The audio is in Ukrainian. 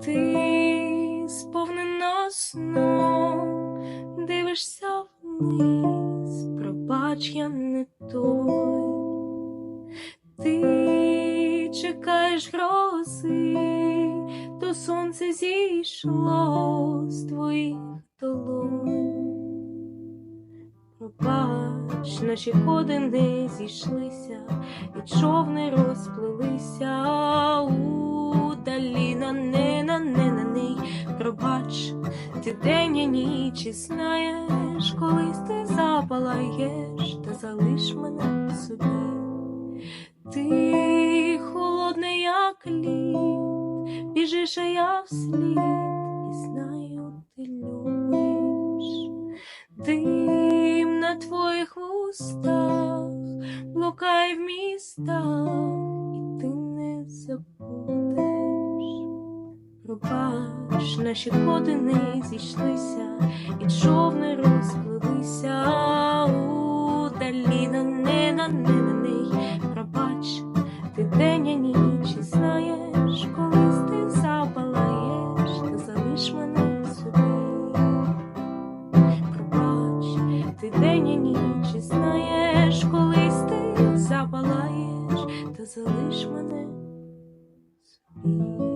Ти сповнена сном, дивишся вниз, пробач, я не той. Ти чекаєш грози, то сонце зійшло з твоїх долонь. Пробач, наші ходи не зійшлися, і човни розплилися у Пробач, ти день і ніч і знаєш, колись ти запалаєш, та залиш мене собі. Ти холодний, як лід, біжиш, а я вслід, і знаю, ти любиш. Дим на твоїх вустах, блукай в містах, пробач, наші години зійшлися, і човни розплилися удалі на не на не на ней. Пробач, ти день, а ніч і знаєш, колись ти запалаєш, ти залиш мене собі. Пробач, ти день, а ніч і знаєш, колись ти запалаєш, та залиш мене собі.